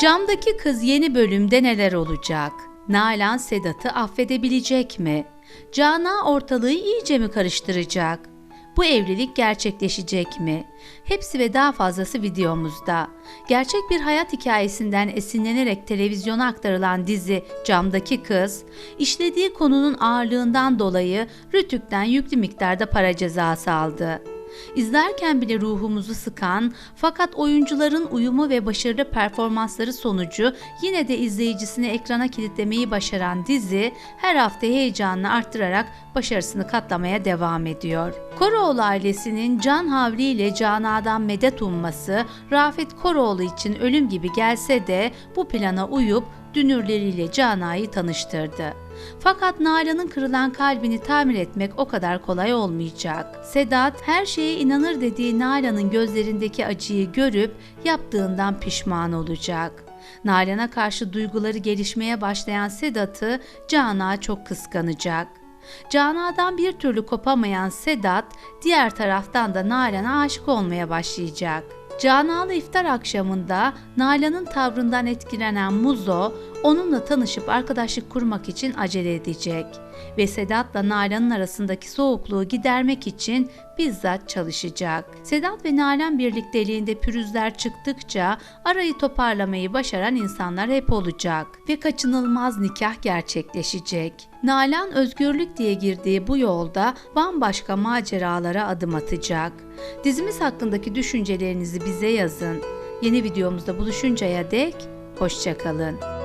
Camdaki kız yeni bölümde neler olacak? Nalan Sedat'ı affedebilecek mi? Cana ortalığı iyice mi karıştıracak? Bu evlilik gerçekleşecek mi? Hepsi ve daha fazlası videomuzda. Gerçek bir hayat hikayesinden esinlenerek televizyona aktarılan dizi Camdaki Kız, işlediği konunun ağırlığından dolayı Rütük'ten yüklü miktarda para cezası aldı. İzlerken bile ruhumuzu sıkan fakat oyuncuların uyumu ve başarılı performansları sonucu yine de izleyicisini ekrana kilitlemeyi başaran dizi her hafta heyecanını arttırarak başarısını katlamaya devam ediyor. Koroğlu ailesinin Can Havli ile Cana'dan medet umması Rafet Koroğlu için ölüm gibi gelse de bu plana uyup dünürleriyle Cana'yı tanıştırdı. Fakat Nalan'ın kırılan kalbini tamir etmek o kadar kolay olmayacak. Sedat her şeye inanır dediği Nalan'ın gözlerindeki acıyı görüp yaptığından pişman olacak. Nalan'a karşı duyguları gelişmeye başlayan Sedat'ı Cana çok kıskanacak. Cana'dan bir türlü kopamayan Sedat diğer taraftan da Nalan'a aşık olmaya başlayacak. Canalı iftar akşamında Nalan'ın tavrından etkilenen Muzo onunla tanışıp arkadaşlık kurmak için acele edecek ve Sedat'la Nalan'ın arasındaki soğukluğu gidermek için bizzat çalışacak. Sedat ve Nalan birlikteliğinde pürüzler çıktıkça arayı toparlamayı başaran insanlar hep olacak ve kaçınılmaz nikah gerçekleşecek. Nalan özgürlük diye girdiği bu yolda bambaşka maceralara adım atacak. Dizimiz hakkındaki düşüncelerinizi bize yazın. Yeni videomuzda buluşuncaya dek hoşçakalın.